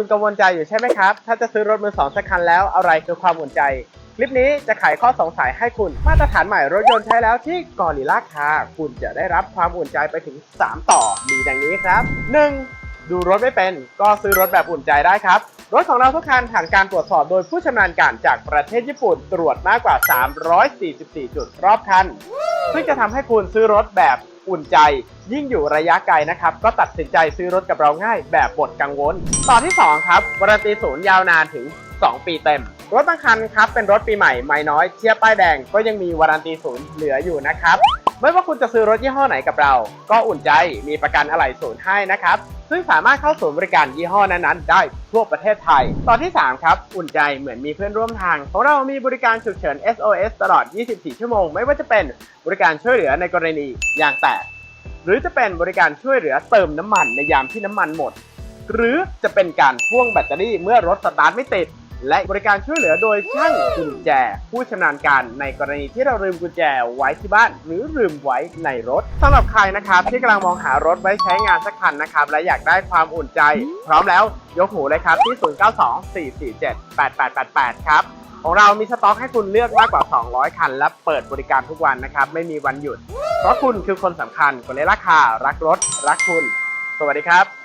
คุณกังวลใจอยู่ใช่ไหมครับ ถ้าจะซื้อรถมือสองสักคันแล้วอะไรคือความอุ่นใจ คลิปนี้จะไขข้อสงสัยให้คุณมาตรฐานใหม่รถยนต์ใช้แล้วที่กอริล่าคาคุณจะได้รับความอุ่นใจไปถึง 3 ต่อ มีดังนี้ครับ 1. ดูรถไม่เป็น ก็ซื้อรถแบบอุ่นใจได้ครับรถของเราทุกคันผ่านการตรวจสอบโดยผู้ชำนาญการจากประเทศญี่ปุ่นตรวจมากกว่า 344 จุดรอบคัน ซึ่งจะทำให้คุณซื้อรถแบบ อุ่นใจ ยิ่งอยู่ระยะไกลนะครับ ก็ตัดสินใจซื้อรถกับเราง่ายแบบหมดกังวล ต่อที่ 2 ครับวารันตีศูนย์ยาวนานถึง 2 ปีเต็ม รถบางคันครับเป็นรถปีใหม่ไม่น้อยเทียบป้ายแดงก็ยังมีวารันตีศูนย์เหลืออยู่นะครับ ไม่ว่าคุณจะซื้อรถยี่ห้อไหนกับเรา ก็อุ่นใจมีประกันอะไหล่ศูนย์ให้นะครับ ซึ่งสามารถเข้าศูนย์บริการยี่ห้อนั้นๆ ได้ทั่วประเทศไทย ตอนที่ 3 ครับ อุ่นใจเหมือนมีเพื่อนร่วมทางของเรามีบริการฉุกเฉิน SOS ตลอด 24 ชั่วโมง ไม่ว่าจะเป็นบริการช่วยเหลือในกรณียางแตก หรือจะเป็นบริการช่วยเหลือเติมน้ำมันในยามที่น้ำมันหมด หรือจะเป็นการพ่วงแบตเตอรี่เมื่อรถสตาร์ทไม่ติด และบริการช่วยเหลือโดยช่างกุญแจ ผู้ชำนาญการในกรณีที่เราลืมกุญแจไว้ที่บ้าน หรือลืมไว้ในรถสำหรับใครนะครับที่กำลังมองหารถไว้ใช้งานสักคันนะครับ และอยากได้ความอุ่นใจ พร้อมแล้วยกหูเลยครับที่ 0924478888 ครับของเรามีสต็อกให้คุณเลือกมากกว่า 200 คัน และเปิดบริการทุกวันนะครับ ไม่มีวันหยุด เพราะคุณคือคนสำคัญคนเลราคา รักรถ รักคุณ สวัสดีครับ